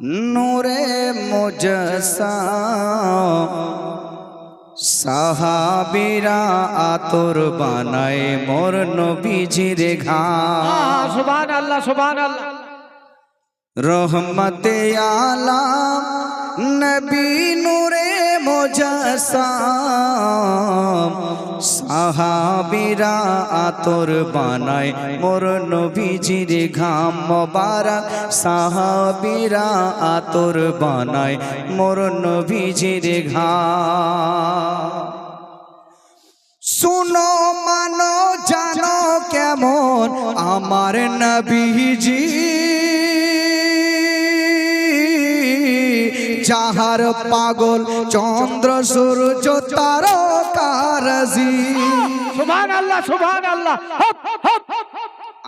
নূরে মুজসা। সাহাবিরা আতর বানায় মোর নবীজির ঘা। সুবহান আল্লাহ সুবহান আল্লাহ রহমতে আলাম নবী নূরে মুজসাম সাহাবিরা আতর বানায়। মোর নবীজির ঘাম মোবারক। সাহাবিরা আতর বানায়। মোর নবীজির ঘাম। শুনো মানো, জানো কেমন? আমার নবীজি যাহার পাগল চন্দ্র সূর্য তারকারাজি। সুবহান আল্লাহ সুবহান আল্লাহ।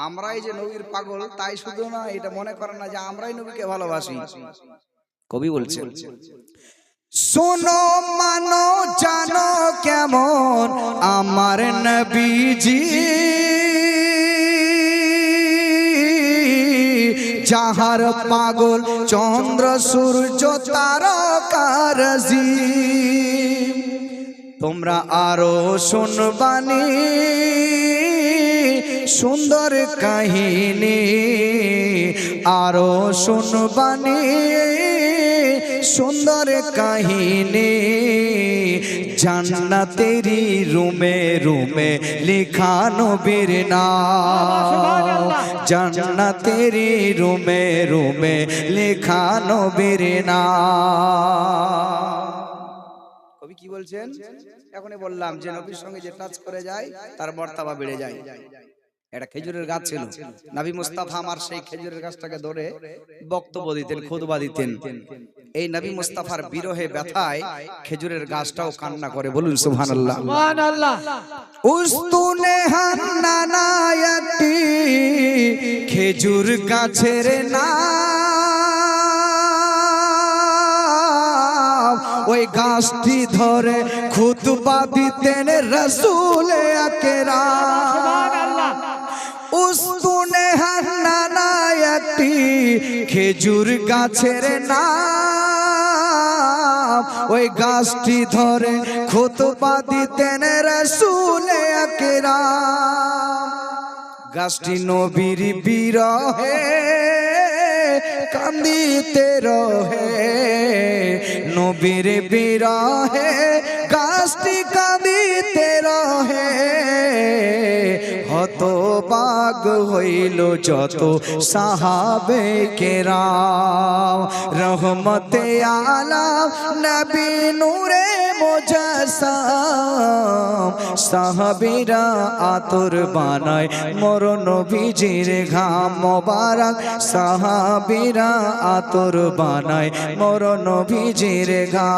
আমরাই যে নবীর পাগল তাই শুধু না এটা মনে করেন না যে আমরাই নবীকে ভালোবাসি। কবি বলছে শোনো মানো জানো কেমন আমার নবীজি। যাহার পাগল চন্দ্র সূর্য তারকারজি তোমরা আরও শুনবানি সুন্দর কাহিনী। আরও শুনবানি সুন্দর কাহিনী। জান্নাতেরি রুমে রুমে লিখা নবীর নাম। জান্নাতেরি রুমে রুমে লিখা নবীর নাম। কবি কি বলছেন? এখনই বললাম যে নবীর সঙ্গে যে টাচ করে যায়, তার বর্তাবা বেড়ে যায়। এটা খেজুরের গাছ ছিল। নাবি মুস্তাফা আমার সেই খেজুরের গাছটাকে ধরে বক্তব্য দিতেন খুদবা দিতেন। এই নবী মুস্তাফার বিরহে ব্যথায় খেজুরের গাছটাও কান্না করে। বলুন সুবহানাল্লাহ। সুবহান আল্লাহ উস্তুনে হান্নানা একটি খেজুর গাছের নাম। ওই গাছটি ধরে খুতবা দিতেন রসুল আল্লাহ উস্তুনে হান্নানা একটি খেজুর গাছের নাম। ওই গাছটি ধরে খুতবা দিতেন রসুলে আকেরা গাছটি নবীর বিরহে, কান্দিতে রহে। নবীর বিরহে, গাছটি কাঁদিতে রহে। হতবাগ হইল যত সাহাবে কেরাম। রহমতে আলাম নবী নূরে মোজাসাম। সাহাবিরা আতর বানায় মর নবীজির ঘাম মোবারক। সাহাবিরা আতর বানায় মর নবীজির ঘাম।